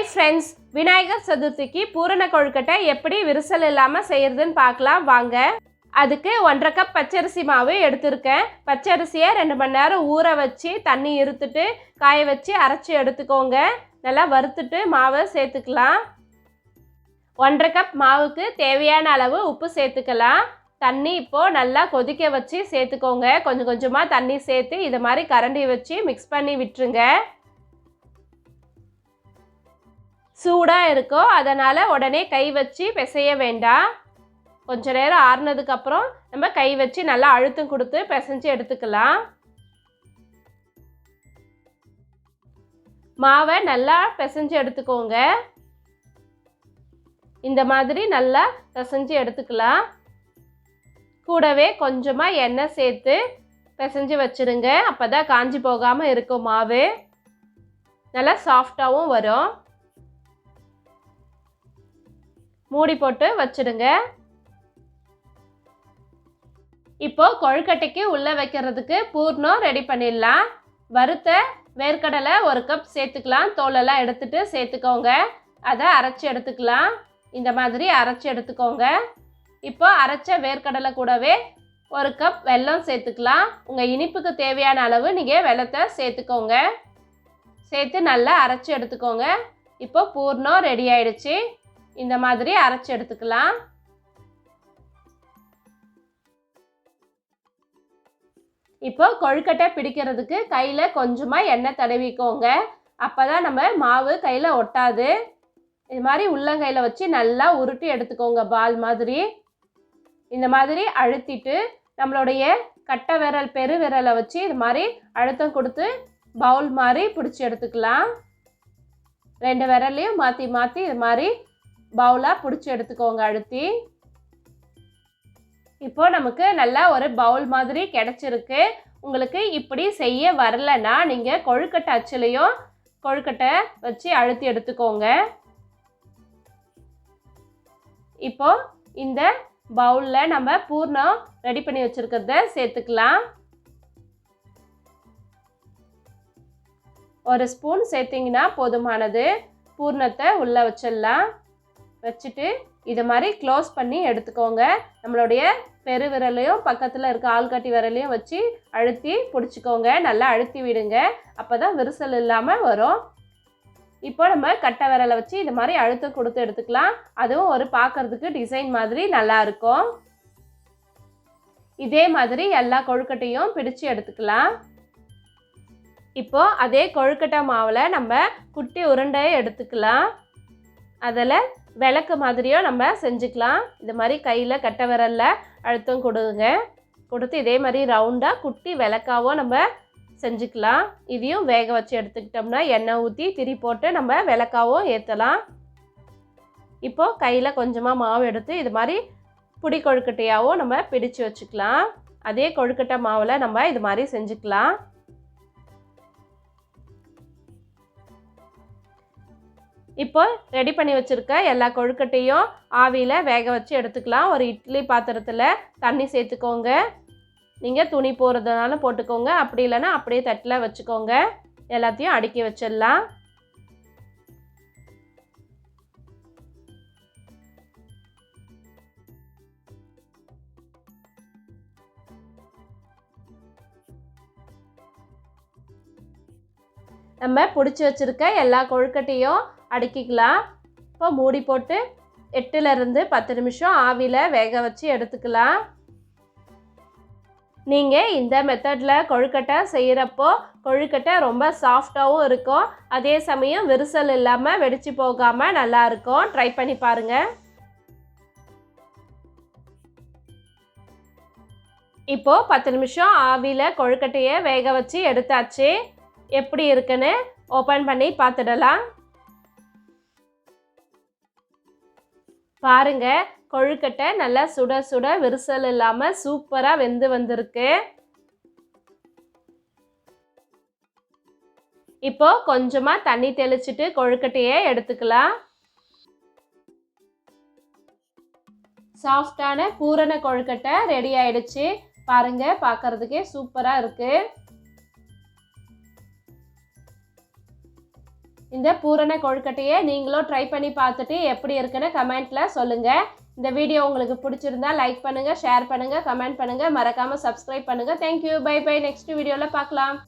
Hi friends Vinayagar சதுர்த்திக்கு பூரண கொழுக்கட்டை எப்படி விரிசல் இல்லாமல் செய்கிறதுன்னு பார்க்கலாம் வாங்க. அதுக்கு ஒன்றரை கப் பச்சரிசி மாவு எடுத்திருக்கேன். பச்சரிசியை ரெண்டு மணி நேரம் ஊற வச்சு தண்ணி இருத்துட்டு காய வச்சு அரைச்சி எடுத்துக்கோங்க. நல்லா வறுத்துட்டு மாவை சேர்த்துக்கலாம். ஒன்றரை கப் மாவுக்கு தேவையான அளவு உப்பு சேர்த்துக்கலாம். தண்ணி இப்போது நல்லா கொதிக்க வச்சு சேர்த்துக்கோங்க. கொஞ்சம் கொஞ்சமாக தண்ணி சேர்த்து இது மாதிரி கரண்டி வச்சு மிக்ஸ் பண்ணி விட்டுருங்க. சூடாக இருக்கும் அதனால் உடனே கை வச்சு பிசைய வேண்டாம். கொஞ்ச நேரம் ஆறுனதுக்கப்புறம் நம்ம கை வச்சு நல்லா அழுத்தம் கொடுத்து பிசைஞ்சு எடுத்துக்கலாம். மாவை நல்லா பிசைஞ்சு எடுத்துக்கோங்க. இந்த மாதிரி நல்லா பிசைஞ்சு எடுத்துக்கலாம். கூடவே கொஞ்சமாக எண்ணெய் சேர்த்து பிசைஞ்சு வச்சுருங்க. அப்போ தான் காஞ்சி போகாமல் இருக்கும் மாவு. நல்லா சாஃப்டாகவும் வரும். மூடி போட்டு வச்சிடுங்க. இப்போ கொழுக்கட்டைக்கு உள்ளே வைக்கிறதுக்கு பூர்ணம் ரெடி பண்ணிடலாம். வறுத்த வேர்க்கடலை ஒரு கப் சேர்த்துக்கலாம். தோலெல்லாம் எடுத்துட்டு சேர்த்துக்கோங்க. அதை அரைச்சி எடுத்துக்கலாம். இந்த மாதிரி அரைச்சி எடுத்துக்கோங்க. இப்போ அரைச்ச வேர்க்கடலை கூடவே ஒரு கப் வெல்லம் சேர்த்துக்கலாம். உங்கள் இனிப்புக்கு தேவையான அளவு நீங்கள் வெள்ளத்தை சேர்த்துக்கோங்க. சேர்த்து நல்லா அரைச்சி எடுத்துக்கோங்க. இப்போ பூர்ணம் ரெடி ஆயிடுச்சு. இந்த மாதிரி அரைச்சி எடுத்துக்கலாம். இப்போ கொழுக்கட்டை பிடிக்கிறதுக்கு கையில் கொஞ்சமாக எண்ணெய் தடவிக்கோங்க. அப்போ தான் நம்ம மாவு கையில் ஒட்டாது. இது மாதிரி உள்ளங்கையில் வச்சு நல்லா உருட்டி எடுத்துக்கோங்க பால் மாதிரி. இந்த மாதிரி அழுத்திட்டு நம்மளுடைய கட்டை விரல் பெரு விரலை வச்சு இது மாதிரி அழுத்தம் கொடுத்து பவுல் மாதிரி பிடிச்சி எடுத்துக்கலாம். ரெண்டு விரலையும் மாற்றி மாற்றி இது மாதிரி பவுலாக பிடிச்சி எடுத்துக்கோங்க அழுத்தி. இப்போ நமக்கு நல்லா ஒரு பவுல் மாதிரி கிடச்சிருக்கு. உங்களுக்கு இப்படி செய்ய வரலன்னா நீங்கள் கொழுக்கட்டை அச்சுலையும் கொழுக்கட்டை வச்சு அழுத்தி எடுத்துக்கோங்க. இப்போ இந்த பவுலில் நம்ம பூர்ணம் ரெடி பண்ணி வச்சுருக்கிறத சேர்த்துக்கலாம். ஒரு ஸ்பூன் சேர்த்திங்கன்னா போதுமானது. பூர்ணத்தை உள்ளே வச்சிடலாம். வச்சுட்டு இது மாதிரி க்ளோஸ் பண்ணி எடுத்துக்கோங்க. நம்மளுடைய பெரு விரலையும் பக்கத்தில் இருக்க ஆள்காட்டி விரலையும் வச்சு அழுத்தி பிடிச்சிக்கோங்க. நல்லா அழுத்தி விடுங்க. அப்போ தான் விரிசல் இல்லாமல் வரும். இப்போ நம்ம கட்டை விரலை வச்சு இது மாதிரி அழுத்தம் கொடுத்து எடுத்துக்கலாம். அதுவும் ஒரு பார்க்கறதுக்கு டிசைன் மாதிரி நல்லா இருக்கும். இதே மாதிரி எல்லா கொழுக்கட்டையும் பிடிச்சு எடுத்துக்கலாம். இப்போ அதே கொழுக்கட்டை மாவில் நம்ம குட்டி உருண்டையை எடுத்துக்கலாம். அதில் விளக்கு மாதிரியும் நம்ம செஞ்சுக்கலாம். இது மாதிரி கையில் கட்டை விரலில் அழுத்தம் கொடுங்க. கொடுத்து இதே மாதிரி ரவுண்டாக குட்டி விளக்காவும் நம்ம செஞ்சுக்கலாம். இதையும் வேக வச்சு எடுத்துக்கிட்டோம்னா எண்ணெய் ஊற்றி திரி போட்டு நம்ம விளக்காவும் ஏற்றலாம் இப்போது கையில் கொஞ்சமாக மாவு எடுத்து இது மாதிரி புடி கொழுக்கட்டையாகவும் நம்ம பிடிச்சு வச்சுக்கலாம். அதே கொழுக்கட்டை மாவில் நம்ம இது மாதிரி செஞ்சுக்கலாம். இப்போ ரெடி பண்ணி வச்சுருக்க எல்லா கொழுக்கட்டையும் ஆவியில் வேக வச்சு எடுத்துக்கலாம். ஒரு இட்லி பாத்திரத்தில் தண்ணி சேர்த்துக்கோங்க. நீங்கள் துணி போடுறதுனால போட்டுக்கோங்க. அப்படி இல்லைன்னா அப்படியே தட்டில் வச்சுக்கோங்க. எல்லாத்தையும் அடுக்கி வச்சிடலாம். நம்ம பிடிச்சி வச்சுருக்க எல்லா கொழுக்கட்டையும் அடுக்கிக்கலாம். இப்போ மூடி போட்டு எட்டுலேருந்து பத்து நிமிஷம் ஆவியில் வேக வச்சு எடுத்துக்கலாம். நீங்கள் இந்த மெத்தடில் கொழுக்கட்டை செய்கிறப்போ கொழுக்கட்டை ரொம்ப சாஃப்டாகவும் இருக்கும். அதே சமயம் விரிசல் இல்லாமல் வெடிச்சு போகாமல் நல்லாயிருக்கும் ட்ரை பண்ணி பாருங்கள் இப்போது பத்து நிமிஷம் ஆவியில் கொழுக்கட்டையை வேக வச்சு எடுத்தாச்சு. எப்படி இருக்குன்னு ஓப்பன் பண்ணி பார்த்துடலாம். பாருங்க கொழுக்கட்டை நல்லா சுட சுட விரிசல் இல்லாமல் சூப்பராக வெந்து வந்திருக்கு. இப்போ கொஞ்சமாக தண்ணி தெளிச்சிட்டு கொழுக்கட்டையை எடுத்துக்கலாம். சாஃப்டான பூரண கொழுக்கட்டை ரெடி ஆயிடுச்சு. பாருங்க பார்க்கறதுக்கே சூப்பராக இருக்குது இந்த பூரண கொழுக்கட்டையை நீங்களும் ட்ரை பண்ணி பார்த்துட்டு எப்படி இருக்குன்னு கமெண்ட்டில் சொல்லுங்கள் இந்த வீடியோ உங்களுக்கு பிடிச்சிருந்தா லைக் பண்ணுங்கள் ஷேர் பண்ணுங்கள் கமெண்ட் பண்ணுங்கள் மறக்காமல் சப்ஸ்கிரைப் பண்ணுங்கள் தேங்க்யூ பை பை நெக்ஸ்ட் வீடியோவில் பார்க்கலாம்.